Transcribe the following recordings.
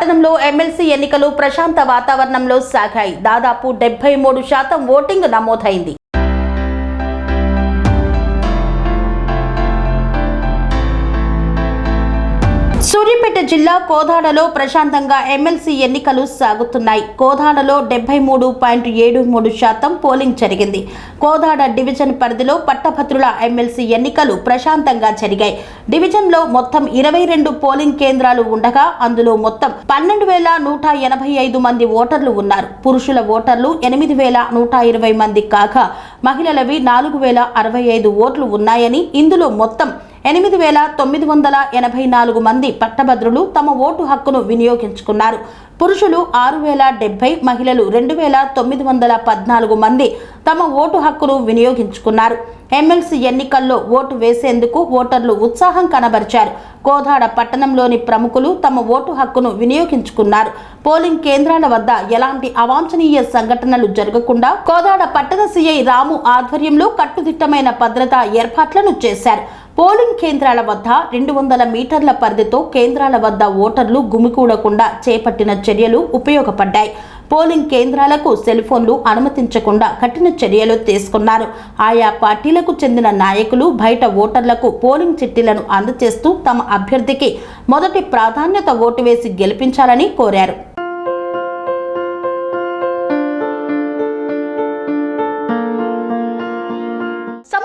పట్టణంలో ఎమ్మెల్సీ ఎన్నికలు ప్రశాంత వాతావరణంలో సాగాయి. దాదాపు డెబ్బై మూడు శాతం ఓటింగ్ నమోదైంది. సూర్యాపేట జిల్లా కోదాడలో ప్రశాంతంగా ఎమ్మెల్సీ ఎన్నికలు సాగుతున్నాయి. కోదాడలో డెబ్బై మూడు పాయింట్ ఏడు మూడు శాతం పోలింగ్ జరిగింది. కోదాడ డివిజన్ పరిధిలో పట్టభద్రుల ఎమ్మెల్సీ ఎన్నికలు ప్రశాంతంగా జరిగాయి. డివిజన్లో మొత్తం ఇరవై రెండు పోలింగ్ కేంద్రాలు ఉండగా అందులో మొత్తం పన్నెండు వేల నూట ఎనభై ఐదు మంది ఓటర్లు ఉన్నారు. పురుషుల ఓటర్లు ఎనిమిది వేల నూట ఇరవై మంది కాగా మహిళలవి నాలుగు వేల అరవై ఐదు ఓట్లు ఉన్నాయని ఇందులో మొత్తం ఎనిమిది వేల తొమ్మిది వందల ఎనభై నాలుగు మంది పట్టభద్రులు తమ ఓటు హక్కును వినియోగించుకున్నారు. పురుషులు ఆరు వేల డెబ్బై మహిళలు రెండు వేల తొమ్మిది వందల పద్నాలుగు మంది తమ ఓటు హక్కును వినియోగించుకున్నారు. ఎమ్మెల్సీ ఎన్నికల్లో ఓటు వేసేందుకు ఓటర్లు ఉత్సాహం కనబరిచారు. కోదాడ పట్టణంలోని ప్రముఖులు తమ ఓటు హక్కును వినియోగించుకున్నారు. పోలింగ్ కేంద్రాల వద్ద ఎలాంటి అవాంఛనీయ సంఘటనలు జరగకుండా కోదాడ పట్టణ సీఐ రాము ఆధ్వర్యంలో కట్టుదిట్టమైన భద్రతా ఏర్పాట్లను చేశారు. పోలింగ్ కేంద్రాల వద్ద రెండు వందల మీటర్ల పరిధితో కేంద్రాల వద్ద ఓటర్లు గుమికూడకుండా చేపట్టిన చర్యలు ఉపయోగపడ్డాయి. పోలింగ్ కేంద్రాలకు సెల్ ఫోన్లు అనుమతించకుండా కఠిన చర్యలు తీసుకున్నారు. ఆయా పార్టీలకు చెందిన నాయకులు బయట ఓటర్లకు పోలింగ్ చిట్టీలను అందజేస్తూ తమ అభ్యర్థికి మొదటి ప్రాధాన్యత ఓటు వేసి గెలిపించాలని కోరారు.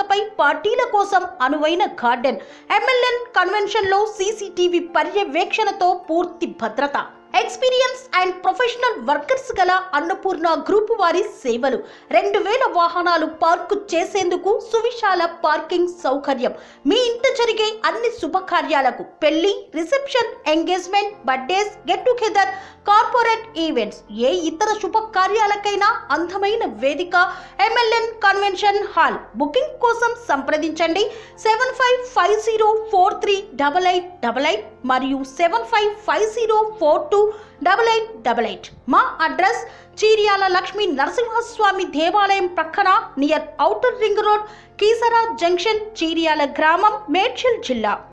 పచ్చికపై పార్టీల కోసం అనువైన గార్డెన్. ఎమ్మెల్యే కన్వెన్షన్లో సీసీటీవీ పర్యవేక్షణతో పూర్తి భద్రత. ఎక్స్పీరియన్స్ అండ్ ప్రొఫెషనల్ వర్కర్స్ గల అన్నపూర్ణ గ్రూప్ వారి సేవలు. రెండు వేల వాహనాలు పార్కు చేసేందుకు సువిశాల పార్కింగ్ సౌకర్యం. మీ ఇంట జరిగే అన్ని శుభకార్యాలకు పెళ్ళి reception engagement birthdays get together corporate events ఏ ఇతర శుభకార్యాలకైనా అందమైన వేదిక ఎంఎల్ఎన్ కన్వెన్షన్ హాల్ బుకింగ్ కోసం సంప్రదించండి. Seven five five zero four three double eight double eight మరియు seven five five zero four two double eight double eight మా address Cheeryal Lakshmi Narasimhaswamy దేవాలయం ప్రక్కన near outer ring road Keesara junction Cheeryal గ్రామం మేడ్చల్ జిల్లా.